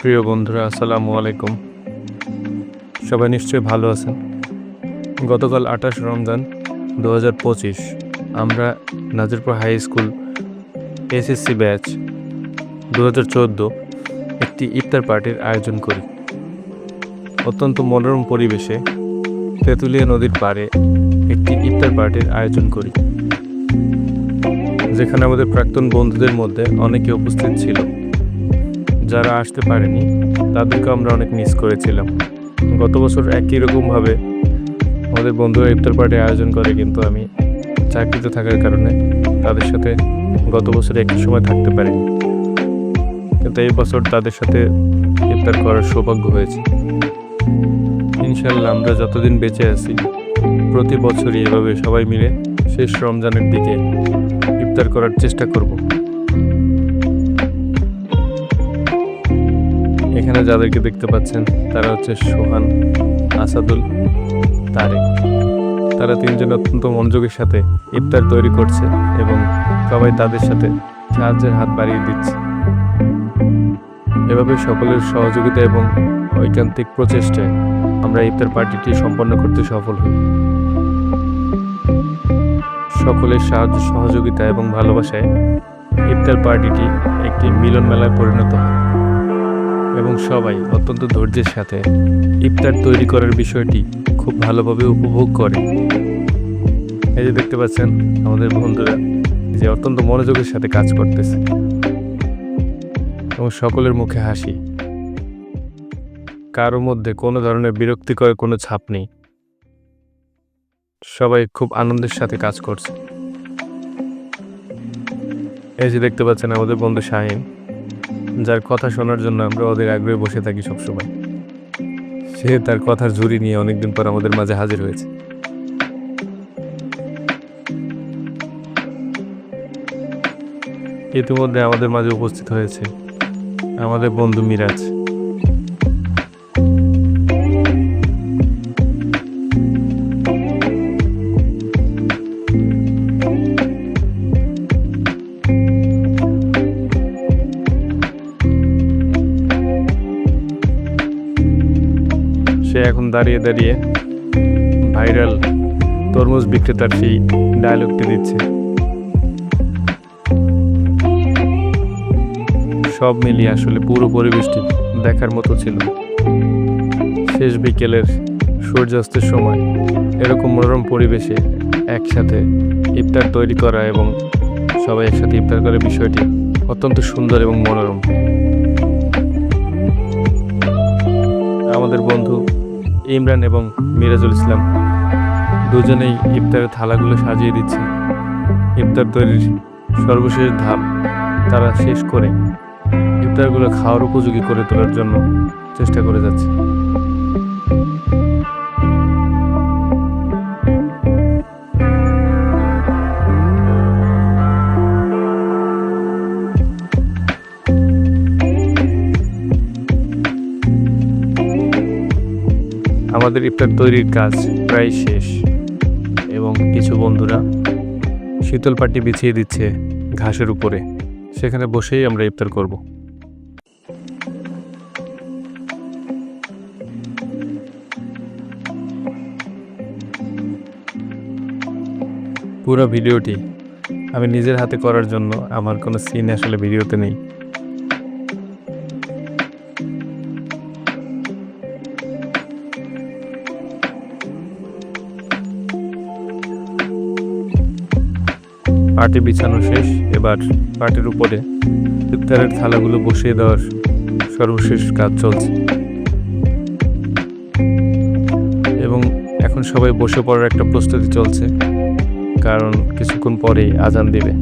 প্রিয় বন্ধুরা, আসসালামু আলাইকুম। সবাই নিশ্চয়ই ভালো আছেন। গতকাল আঠাশ রমজান দু হাজার পঁচিশ, আমরা Nazirpur high school SSC batch দু হাজার চোদ্দ একটি ইফতার পার্টির আয়োজন করি। অত্যন্ত মনোরম পরিবেশে তেঁতুলিয়া নদীর পাড়ে একটি ইফতার পার্টির আয়োজন করি। যেখানে আমাদের প্রাক্তন বন্ধুদের মধ্যে অনেকে উপস্থিত ছিল। যারা আসতে পারেনি তাদেরকে আমরা অনেক মিস করেছিলাম। গত বছর একই রকমভাবে আমাদের বন্ধুরা ইফতার পার্টি আয়োজন করে, কিন্তু আমি চাকরিতে থাকার কারণে তাদের সাথে গত বছর একই সময় থাকতে পারিনি। কিন্তু এই বছর তাদের সাথে ইফতার করার সৌভাগ্য হয়েছে। ইনশাল্লাহ আমরা যতদিন বেঁচে আছি, প্রতি বছরই এভাবে সবাই মিলে শেষ রমজানের দিকে ইফতার করার চেষ্টা করব। এখানে যাদেরকে দেখতে পাচ্ছেন, তারা হচ্ছে সোহান, আসাদুল, তারেক। তারা তিনজন অত্যন্ত মনোযোগের সাথে ইফতার তৈরি করছে এবং সবাই তাদের সাথে সাহায্যের হাত বাড়িয়ে দিচ্ছে। এভাবে সকলের সহযোগিতা এবং ঐকান্তিক প্রচেষ্টায় আমরা ইফতার পার্টিটি সম্পন্ন করতে সফল হই। সকলের সাহায্য, সহযোগিতা এবং ভালোবাসায় ইফতার পার্টিটি একটি মিলন মেলায় পরিণত হয়। এবং সবাই অত্যন্ত ধৈর্যের সাথে ইফতার তৈরি করার বিষয়টি খুব ভালোভাবে উপভোগ করে। এই যে দেখতে পাচ্ছেন আমাদের বন্ধুরা, যে অত্যন্ত মনোযোগের সাথে কাজ করতেছে এবং সকলের মুখে হাসি। কারও মধ্যে কোনো ধরনের বিরক্তিকর কোনো ছাপ নেই। সবাই খুব আনন্দের সাথে কাজ করছে। এই যে দেখতে পাচ্ছেন আমাদের বন্ধু শাহিন, যার কথা শোনার জন্য আমরা ওদের আগ্রহে বসে থাকি সবসময়। সে তার কথার ঝুড়ি নিয়ে অনেকদিন পর আমাদের মাঝে হাজির হয়েছে। ইতিমধ্যে আমাদের মাঝে উপস্থিত হয়েছে আমাদের বন্ধু মিরাজ। সে এখন দাঁড়িয়ে দাঁড়িয়ে ভাইরাল তরমুজ বিক্রেতার সেই ডায়লগটি দিচ্ছে। সব মিলিয়ে আসলে পুরো পরিবেশটি দেখার মতো ছিল। শেষ বিকেলের সূর্যাস্তের সময় এরকম মনোরম পরিবেশে একসাথে ইফতার তৈরি করা এবং সবাই একসাথে ইফতার করার বিষয়টি অত্যন্ত সুন্দর এবং মনোরম। আমাদের বন্ধু ইমরান এবং মিরাজুল ইসলাম দুজনেই ইফতারের থালাগুলো সাজিয়ে দিচ্ছে। ইফতার তৈরির সর্বশেষ ধাপ তারা শেষ করে ইফতারগুলো খাওয়ার উপযোগী করে তোলার জন্য চেষ্টা করে যাচ্ছে। আমাদের ইফতার তৈরির কাজ প্রায় শেষ এবং কিছু বন্ধুরা শীতল পাটি বিছিয়ে দিচ্ছে ঘাসের উপরে। সেখানে বসেই আমরা ইফতার করব। পুরো ভিডিওটি আমি নিজের হাতে করার জন্য আমার কোনো সিন আসলে ভিডিওতে নেই। পাটি বিছানো শেষ, এবার পাটির উপরে ইফতারের থালাগুলো বসিয়ে দেওয়ার সর্বশেষ কাজ চলছে। এবং এখন সবাই বসে পড়ার একটা প্রস্তুতি চলছে, কারণ কিছুক্ষণ পরেই আজান দিবে।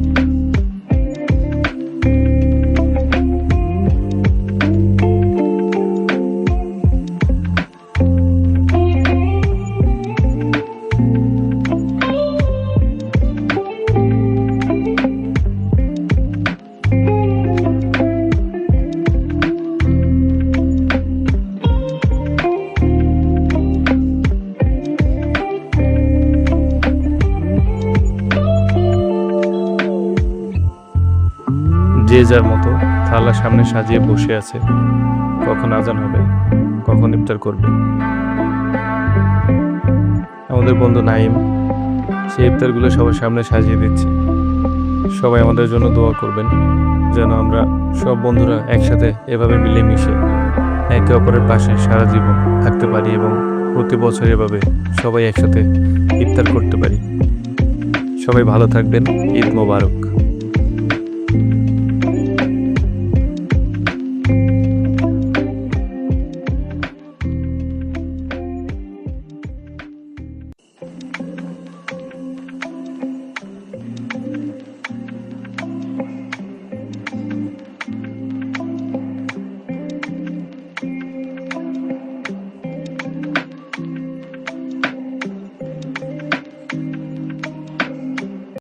যে যার মতো থালা সামনে সাজিয়ে বসে আছে, কখন আজান হবে, কখন ইফতার করবে। আমাদের বন্ধু নাইম সেই ইফতারগুলো সবার সামনে সাজিয়ে দিচ্ছে। সবাই আমাদের জন্য দোয়া করবেন, যেন আমরা সব বন্ধুরা একসাথে এভাবে মিলেমিশে একে অপরের পাশে সারা জীবন থাকতে পারি এবং প্রতি বছর এভাবে সবাই একসাথে ইফতার করতে পারি। সবাই ভালো থাকবেন, ঈদ মোবারক।